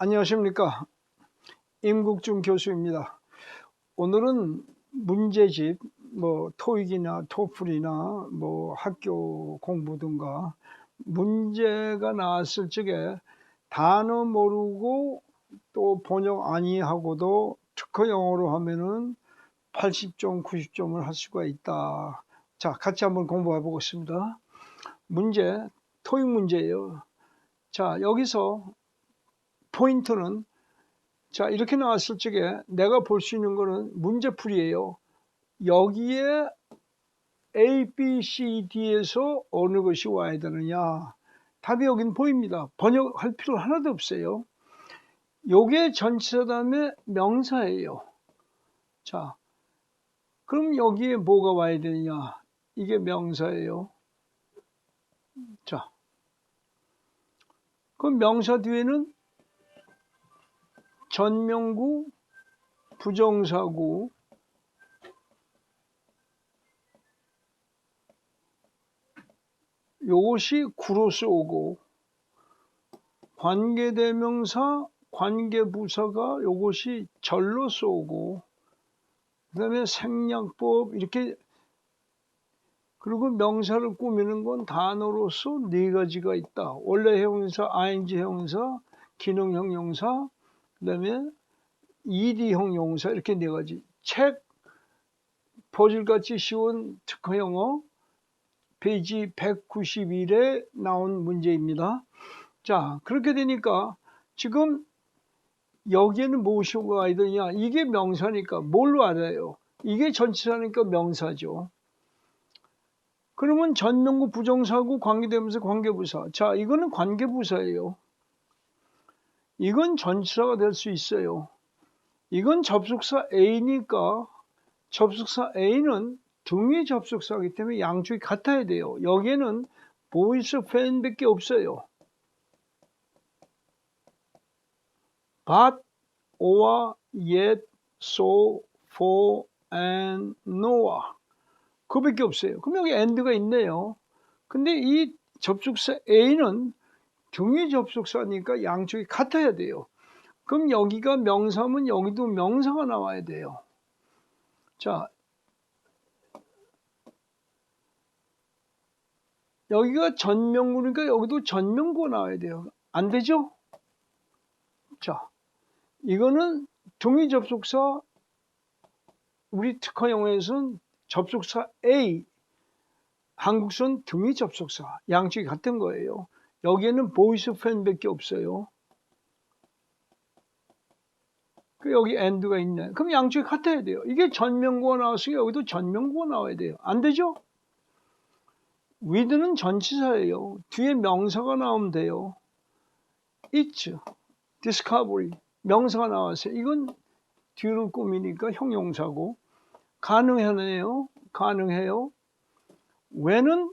안녕하십니까. 임국준 교수입니다. 오늘은 문제집, 뭐, 토익이나 토플이나 뭐, 학교 공부든가 문제가 나왔을 적에 단어 모르고 또 번역 아니하고도 특허 영어로 하면은 80점, 90점을 할 수가 있다. 자, 같이 한번 공부해 보겠습니다. 문제, 토익 문제예요. 자, 여기서 포인트는 자 이렇게 나왔을 적에 내가 볼 수 있는 거는 문제풀이에요. 여기에 A, B, C, D에서 어느 것이 와야 되느냐. 답이 여긴 보입니다. 번역할 필요 하나도 없어요. 요게 전치사 다음에 명사예요. 자, 그럼 여기에 뭐가 와야 되느냐. 이게 명사예요. 자, 그럼 명사 뒤에는 전명구, 부정사구, 요것이 구로서 오고 관계대명사, 관계부사가 요것이 절로서 오고 그 다음에 생략법 이렇게 그리고 명사를 꾸미는 건 단어로서 네 가지가 있다. 원래 형용사, ing 형용사, 기능형 용사, 그 다음에 ED형 용사 이렇게 네 가지. 책 퍼즐같이 쉬운 특허 영어 페이지 191에 나온 문제입니다. 자, 그렇게 되니까 지금 여기에는 무엇이 와야 되냐? 이게 명사니까 뭘로 알아요? 이게 전치사니까 명사죠. 그러면 전명구 부정사구 관계대명사 관계부사. 자, 이거는 관계부사예요. 이건 전치사가 될 수 있어요. 이건 접속사 A니까 접속사 A는 등위 접속사이기 때문에 양쪽이 같아야 돼요. 여기에는 보이스 팬밖에 없어요. but, or, yet, so, for, and, no와 그밖에 없어요. 그럼 여기 and가 있네요. 근데 이 접속사 A는 등위 접속사니까 양쪽이 같아야 돼요. 그럼 여기가 명사면 여기도 명사가 나와야 돼요. 자, 여기가 전명구니까 여기도 전명구가 나와야 돼요. 안 되죠? 자, 이거는 등위 접속사 우리 특허 영어에서는 접속사 A 한국선 등위 접속사 양쪽이 같은 거예요. 여기에는 보이스 팬밖에 없어요. 그 여기 end가 있네. 그럼 양쪽이 같아야 돼요. 이게 전명구가 나왔으니 여기도 전명구가 나와야 돼요. 안 되죠? with는 전치사예요. 뒤에 명사가 나오면 돼요. it's, discovery, 명사가 나왔어요. 이건 뒤를 꾸미니까 형용사고 가능하네요. 가능해요. when은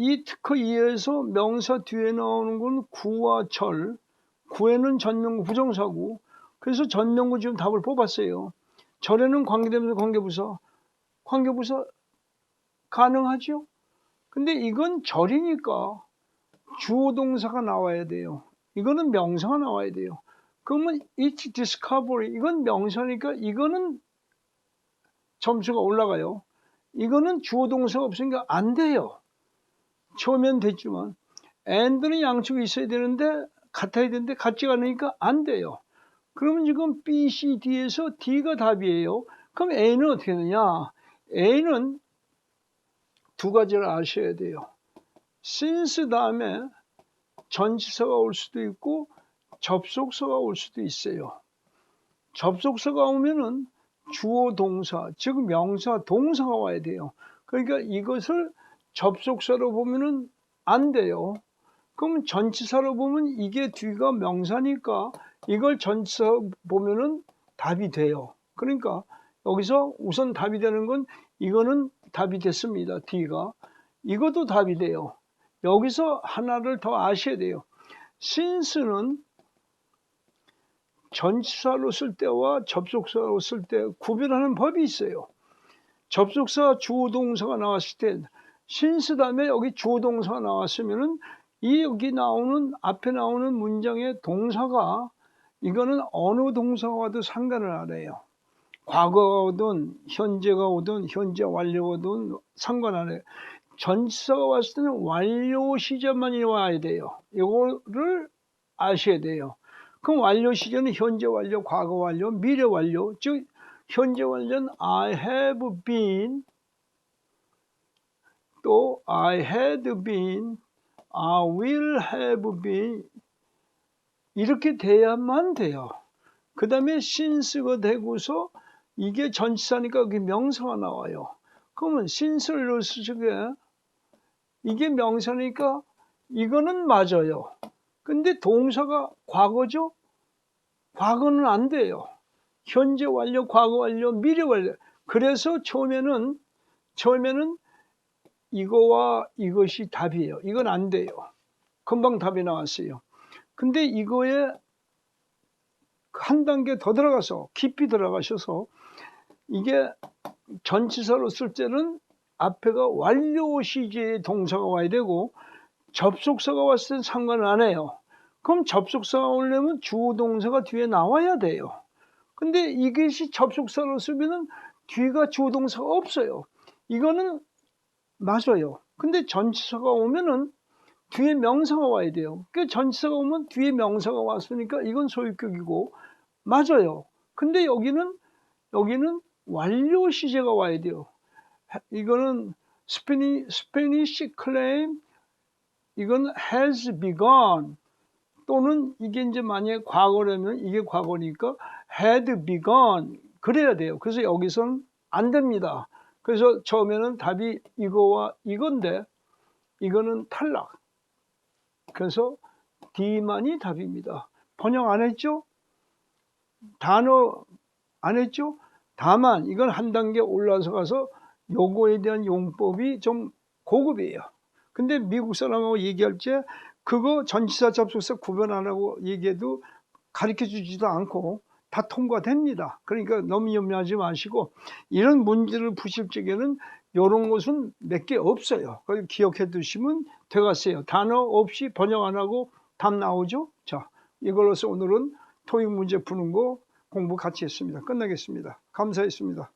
이 특허 이해에서 명사 뒤에 나오는 건 구와 절, 구에는 전명구 부정사고, 그래서 전명구 지금 답을 뽑았어요. 절에는 관계되면서 관계부사, 관계부사 가능하죠? 근데 이건 절이니까 주어 동사가 나와야 돼요. 이거는 명사가 나와야 돼요. 그러면 it's discovery 이건 명사니까 이거는 점수가 올라가요. 이거는 주어 동사가 없으니까 안 돼요. 처음엔 됐지만 and는 양쪽이 있어야 되는데 같아야 되는데 같지가 않으니까 안 돼요. 그러면 지금 B, C, D에서 D가 답이에요. 그럼 A는 어떻게 되냐? A는 두 가지를 아셔야 돼요. since 다음에 전치사가 올 수도 있고 접속사가 올 수도 있어요. 접속사가 오면은 주어 동사, 즉 명사, 동사가 와야 돼요. 그러니까 이것을 접속사로 보면은 안 돼요. 그럼 전치사로 보면 이게 뒤가 명사니까 이걸 전치사 보면은 답이 돼요. 그러니까 여기서 우선 답이 되는 건 이거는 답이 됐습니다. D가. 이것도 답이 돼요. 여기서 하나를 더 아셔야 돼요. since는 전치사로 쓸 때와 접속사로 쓸 때 구별하는 법이 있어요. 접속사 주어 동사가 나왔을 때 신스 다음에 여기 동사가 나왔으면은 이 여기 나오는 앞에 나오는 문장의 동사가 이거는 어느 동사가 와도 상관을 안 해요. 과거가 오든 현재가 오든 현재 완료가 오든 상관 안 해요. 전치사가 왔을 때는 완료 시제만이 와야 돼요. 이거를 아셔야 돼요. 그럼 완료 시제는 현재 완료, 과거 완료, 미래 완료. 즉 현재 완료는 I have been 또 I had been, I will have been 이렇게 돼야만 돼요. 그 다음에 since가 되고서 이게 전치사니까 여기 명사가 나와요. 그러면 since를 넣으시게 이게 명사니까 이거는 맞아요. 근데 동사가 과거죠? 과거는 안 돼요. 현재 완료, 과거 완료, 미래 완료. 그래서 처음에는 처음에는 이거와 이것이 답이에요. 이건 안 돼요. 금방 답이 나왔어요. 근데 이거에 한 단계 더 들어가서 깊이 들어가셔서 이게 전치사로 쓸 때는 앞에가 완료 시제의 동사가 와야 되고 접속사가 왔을 땐 상관을 안 해요. 그럼 접속사가 오려면 주어 동사가 뒤에 나와야 돼요. 근데 이것이 접속사로 쓰면은 뒤가 주어 동사가 없어요. 이거는 맞아요. 근데 전치사가 오면은 뒤에 명사가 와야 돼요. 그 전치사가 오면 뒤에 명사가 왔으니까 이건 소유격이고 맞아요. 근데 여기는 여기는 완료 시제가 와야 돼요. 이거는 스페니 스페니시 클레임 이건 has begun 또는 이게 이제 만약에 과거라면 이게 과거니까 had begun 그래야 돼요. 그래서 여기서는 안 됩니다. 그래서 처음에는 답이 이거와 이건데 이거는 탈락. 그래서 D만이 답입니다. 번역 안 했죠? 단어 안 했죠? 다만 이건 한 단계 올라서 가서 요거에 대한 용법이 좀 고급이에요. 근데 미국 사람하고 얘기할 때 그거 전치사 접속사 구분 안 하고 얘기해도 가르쳐 주지도 않고 다 통과됩니다. 그러니까 너무 염려하지 마시고 이런 문제를 푸실 적에는 이런 것은 몇 개 없어요. 그걸 기억해 두시면 되겠어요. 단어 없이 번역 안 하고 답 나오죠? 자, 이걸로서 오늘은 토익 문제 푸는 거 공부 같이 했습니다. 끝나겠습니다. 감사했습니다.